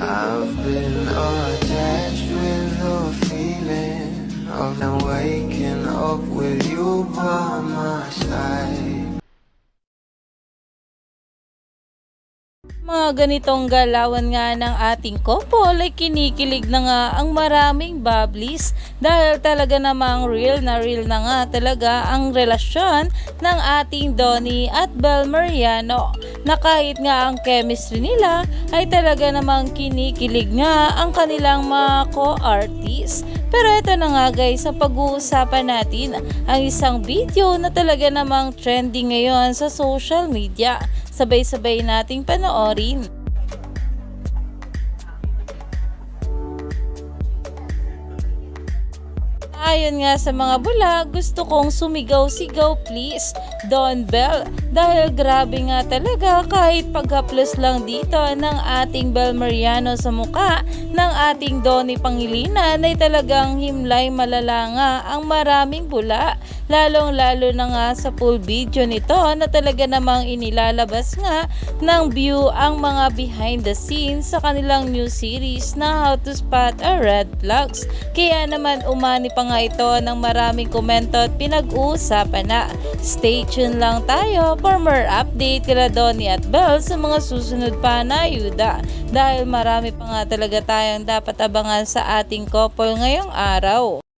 I've been attached with the feeling of now waking up with you by my side. Mga ganitong galawan nga ng ating couple ay kinikilig na nga ang maraming bablis dahil talaga namang real na real na nga talaga ang relasyon ng ating Donnie at Bel Mariano na kahit nga ang chemistry nila ay talaga namang kinikilig nga ang kanilang mga co-artists. Pero ito na nga guys, sa pag-uusapan natin ang isang video na talaga namang trending ngayon sa social media. Sabay-sabay nating panoorin. Ayon nga sa mga bula, gusto kong sumigaw-sigaw please, Don Bell. Dahil grabe nga talaga kahit paghaplos lang dito ng ating Bel Mariano sa muka ng ating Donnie Pangilinan ay talagang himlay malala nga ang maraming bula. Lalong lalo na nga sa full video nito na talaga namang inilalabas nga ng view ang mga behind the scenes sa kanilang new series na How to Spot a Red Flags. Kaya naman umani pa nga ito ng maraming komento at pinag-uusapan na. Stay tuned lang tayo for more update kila Donnie at Belle sa mga susunod pa na ayuda. Dahil marami pa nga talaga tayong dapat abangan sa ating couple ngayong araw.